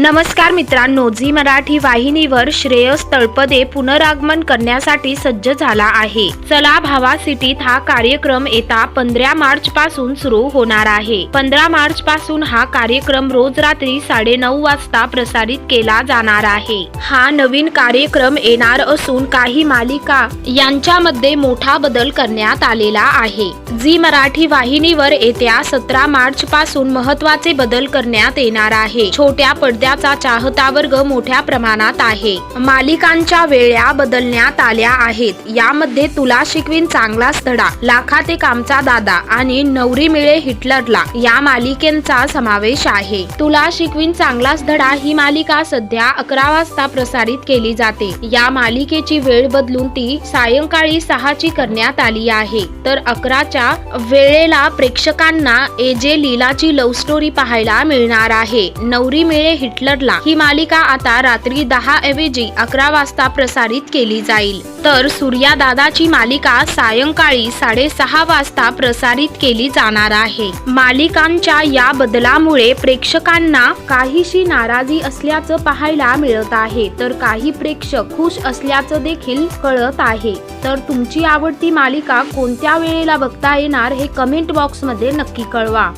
नमस्कार मित्रांनो झी मराठी वाहिनीवर श्रेयस तळपदे पुनरागमन करण्यासाठी सज्ज झाला आहे. चला भावा सिटीत हा कार्यक्रम येता पंधरा मार्च पासून सुरू होणार आहे. पंधरा मार्च पासून हा कार्यक्रम रोज रात्री साडेनऊ वाजता प्रसारित केला जाणार आहे. हा नवीन कार्यक्रम येणार असून काही मालिका यांच्यामध्ये मोठा बदल करण्यात आलेला आहे. झी मराठी वाहिनीवर येत्या सतरा मार्च पासून महत्त्वाचे बदल करण्यात येणार आहे. छोट्या पडद्या पडद्याचा चाहता वर्ग मोठ्या प्रमाणात आहे. मालिकांच्या वेळा बदलण्यात आल्या आहेत. यामध्ये तुला शिकवीन चांगलाच धडा लाखाते कामचा दादा आणि नवरी मिळे हिटलरला या मालिकेचा समावेश आहे. तुला शिकवीन चांगलाच धडा ही मालिका सध्या अकरा वाजता प्रसारित केली जाते. या मालिकेची वेळ बदलून ती सायंकाळी सहाची करण्यात आली आहे. तर अकराच्या वेळेला प्रेक्षकांना एजे लीलाची लव्ह स्टोरी पाहायला मिळणार आहे. नवरी मिळे हिटलरला ही मालिका आता रात्री दहा ऐवजी अकरा वाजता प्रसारित केली जाईल. तर सूर्या दादाची मालिका सायंकाळी साडेसहा वाजता प्रसारित केली जाणार आहे. मालिकांच्या या बदलामुळे प्रेक्षकांना काहीशी नाराजी असल्याचं पाहायला मिळत आहे. तर काही प्रेक्षक खुश असल्याचं देखील कळत आहे. तर तुमची आवडती मालिका कोणत्या वेळेला बघता येणार हे कमेंट बॉक्समध्ये नक्की कळवा.